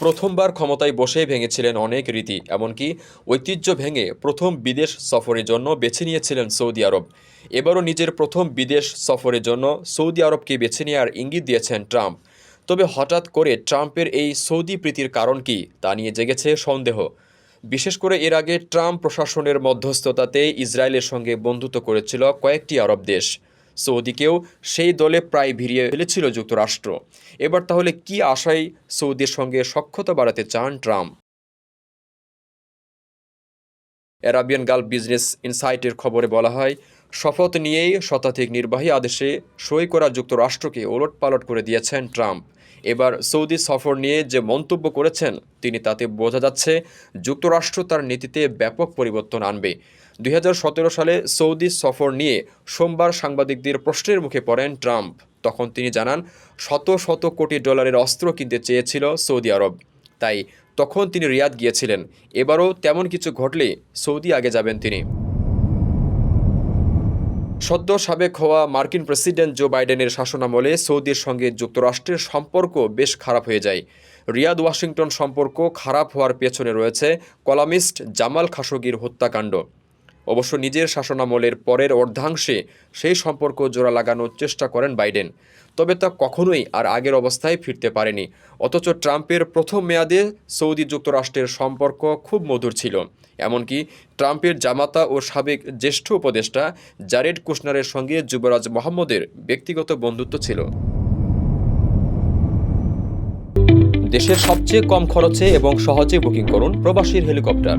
প্রথমবার ক্ষমতায় বসে ভেঙেছিলেন অনেক রীতি, এমনকি ঐতিহ্য ভেঙে প্রথম বিদেশ সফরের জন্য বেছে নিয়েছিলেন সৌদি আরব। এবারও নিজের প্রথম বিদেশ সফরের জন্য সৌদি আরবকে বেছে নেওয়ার ইঙ্গিত দিয়েছেন ট্রাম্প। তবে হঠাৎ করে ট্রাম্পের এই সৌদি প্রীতির কারণ কি, তা নিয়ে জেগেছে সন্দেহ। বিশেষ করে এর আগে ট্রাম্প প্রশাসনের মধ্যস্থতাতে ইসরায়েলের সঙ্গে বন্ধুত্ব করেছিল কয়েকটি আরব দেশ। সৌদিকেও সেই দলে প্রায় ভিড়িয়ে ফেলেছিল যুক্তরাষ্ট্র। এবার তাহলে কি আশায় সৌদির সঙ্গে সক্ষতা বাড়াতে চান ট্রাম্প? অ্যারাবিয়ান গালফ বিজনেস ইনসাইটের খবরে বলা হয় শপথ নিয়েই শতাধিক নির্বাহী আদেশে সই করা যুক্তরাষ্ট্রকে ওলটপালট করে দিয়েছেন ট্রাম্প। এবার সৌদি সফর নিয়ে যে মন্তব্য করেছেন, তিনি তাতে বোঝা যাচ্ছে যুক্তরাষ্ট্র তার নীতিতে ব্যাপক পরিবর্তন আনবে। দুই হাজার সতেরো সালে সৌদি সফর নিয়ে সোমবার সাংবাদিকদের প্রশ্নের মুখে পড়েন ট্রাম্প। তখন তিনি জানান, শত শত কোটি ডলারের অস্ত্র কিনতে চেয়েছিল সৌদি আরব। তাই তখন তিনি রিয়াদ গিয়েছিলেন। এবারও তেমন কিছু ঘটলে সৌদি আগে যাবেন তিনি। সদ্য সাবেক হওয়া মার্কিন প্রেসিডেন্ট জো বাইডেনের শাসনামলে সৌদির সঙ্গে যুক্তরাষ্ট্রের সম্পর্ক বেশ খারাপ হয়ে যায়। রিয়াদ ওয়াশিংটন সম্পর্ক খারাপ হওয়ার পেছনে রয়েছে কলামিস্ট জামাল খাশোগির হত্যাকাণ্ড। অবশ্য নিজের শাসনামলের পরের অর্ধাংশে সেই সম্পর্ক জোড়া লাগানোর চেষ্টা করেন বাইডেন। তবে তা কখনোই আর আগের অবস্থায় ফিরতে পারেনি। অথচ ট্রাম্পের প্রথম মেয়াদে সৌদি যুক্তরাষ্ট্রের সম্পর্ক খুব মধুর ছিল। এমনকি ট্রাম্পের জামাতা ও সাবেক জ্যেষ্ঠ উপদেষ্টা জারেড কুশনারের সঙ্গে যুবরাজ মোহাম্মদের ব্যক্তিগত বন্ধুত্ব ছিল। দেশের সবচেয়ে কম খরচে এবং সহজে বুকিং করুন প্রবাসীর হেলিকপ্টার।